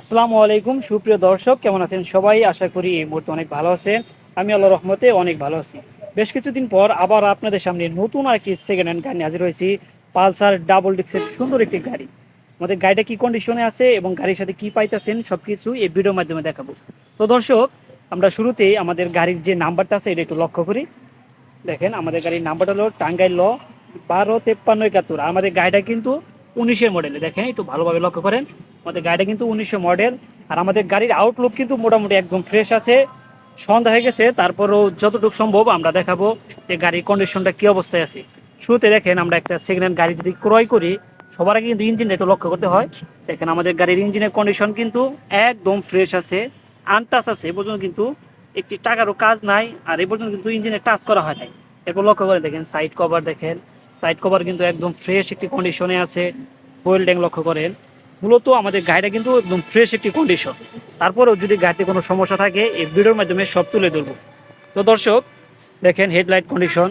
আসসালামু আলাইকুম, সুপ্রিয় দর্শক, কেমন আছেন সবাই? আশা করি এই মুহূর্তে অনেক ভালো আছেন। আমি আল্লাহ রহমতে অনেক ভালো আছি। বেশ কিছুদিন পর আবার আপনাদের সামনে নতুন একটি সেকেন্ড হ্যান্ড গাড়ি হাজির হয়েছি, পালসার ডাবল ডিক্সের সুন্দর একটি গাড়ি। আমাদের গাড়িটা কি কন্ডিশনে আছে এবং গাড়ির সাথে কি পাইতেছেন সবকিছু এই ভিডিওর মাধ্যমে দেখাবো। তো দর্শক, আমরা শুরুতেই আমাদের গাড়ির যে নাম্বারটা আছে, এটা একটু লক্ষ্য করি। দেখেন, আমাদের গাড়ির নাম্বারটা হলো টাঙ্গাইল ল বারো তেপ্পান্ন একাত্তর। আমাদের গাড়িটা কিন্তু উনিশের মডেলে দেখেন, একটু ভালোভাবে লক্ষ্য করেন। আমাদের গাড়িটা কিন্তু উনিশশো মডেল, আর আমাদের গাড়ির আউটলুক কিন্তু মোটামুটি একদম ফ্রেশ আছে। সন্ধ্যা হয়ে গেছে, তারপরও যতটুকু সম্ভব আমরা দেখাবো যে গাড়ির কন্ডিশনটা কি অবস্থায় আছে। শুরুতে দেখেন আমরা একটা সেকেন্ড হ্যান্ড গাড়ি যদি ক্রয় করি, সবার আগে কিন্তু ইঞ্জিনটা একটু লক্ষ্য করতে হয়। দেখেন আমাদের গাড়ির ইঞ্জিনের কন্ডিশন কিন্তু একদম ফ্রেশ আছে আনটাচ আছে, এ পর্যন্ত কিন্তু একটি টাকারও কাজ নাই, আর এ পর্যন্ত কিন্তু ইঞ্জিনে টাচ করা হয় নাই। এরপর লক্ষ্য করে দেখেন সাইড কভার দেখেন সাইড কভার কিন্তু একদম ফ্রেশ একটি কন্ডিশনে আছে ফুয়েল ট্যাঙ্ক লক্ষ্য করেন। মূলত আমাদের গাড়িটা কিন্তু একদম ফ্রেশ একটি কন্ডিশন তারপরেও যদি গাড়িতে কোনো সমস্যা থাকে, এই ভিডিওর মাধ্যমে সব তুলে ধরবো। তো দর্শক, দেখেন হেডলাইট কন্ডিশন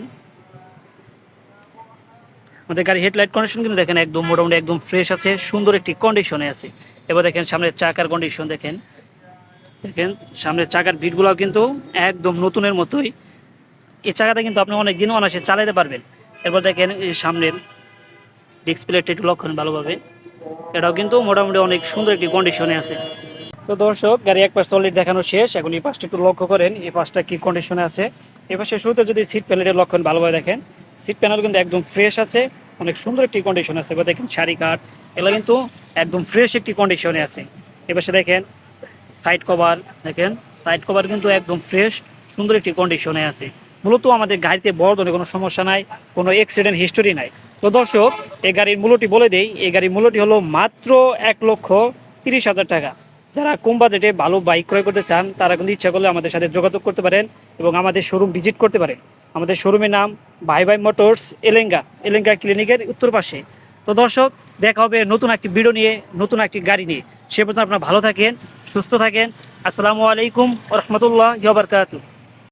আমাদের গাড়ি হেডলাইট কন্ডিশন কিন্তু দেখেন একদম মোটামুটি একদম ফ্রেশ আছে, সুন্দর একটি কন্ডিশনে আছে। এবার দেখেন সামনের চাকার কন্ডিশন দেখেন। দেখেন সামনের চাকার বিটগুলোও কিন্তু একদম নতুনের মতোই। এই চাকাটা কিন্তু আপনি অনেক দিন অনায়াসে চালাতে পারবেন। এরপর দেখেন সামনের ডিস্ক প্লেটটা একটু লক্ষণ ভালোভাবে। এটাও কিন্তু মোটামুটি অনেক সুন্দর একটি কন্ডিশনে আছে। তো দর্শক, গাড়ি এক পাশ অলরেডি দেখানো শেষ। এখন এই পাশটা একটু লক্ষ্য করেন, এই পাশটা কি কন্ডিশনে আছে? এই পাশে শুরুতে যদি সিট প্যানেলের লক্ষণ ভালোভাবে দেখেন সিট প্যানেল কিন্তু একদম ফ্রেশ আছে, অনেক সুন্দর একটি কন্ডিশন আছে। এবার দেখেন শাড়ি কাঠ, এগুলো কিন্তু একদম ফ্রেশ একটি কন্ডিশনে আছে। এ পাশে দেখেন সাইড কভার দেখেন সাইড কভার কিন্তু একদম ফ্রেশ সুন্দর একটি কন্ডিশনে আছে। মূলত আমাদের গাড়িতে বড় ধরনের কোনো সমস্যা নাই, কোনো অ্যাক্সিডেন্ট হিস্টোরি নাই। তো দর্শক এই গাড়ির মূল্যটি বলে দেই এই গাড়ির মূল্যটি হলো মাত্র এক লক্ষ তিরিশ হাজার টাকা। যারা কম বাজেটে ভালো বাইক ক্রয় করতে চান, তারা কিন্তু ইচ্ছা করলে আমাদের সাথে যোগাযোগ করতে পারেন এবং আমাদের শোরুম ভিজিট করতে পারেন। আমাদের শোরুমের নাম ভাই ভাই মোটরস এলেঙ্গা এলেঙ্গা ক্লিনিকের উত্তর পাশে। তো দর্শক, দেখা হবে নতুন একটি ভিডিও নিয়ে, নতুন একটি গাড়ি নিয়ে। সে পর্যন্ত আপনারা ভালো থাকেন, সুস্থ থাকেন। আসসালামু আলাইকুম রহমতুল্লাহ বারকাতুহ।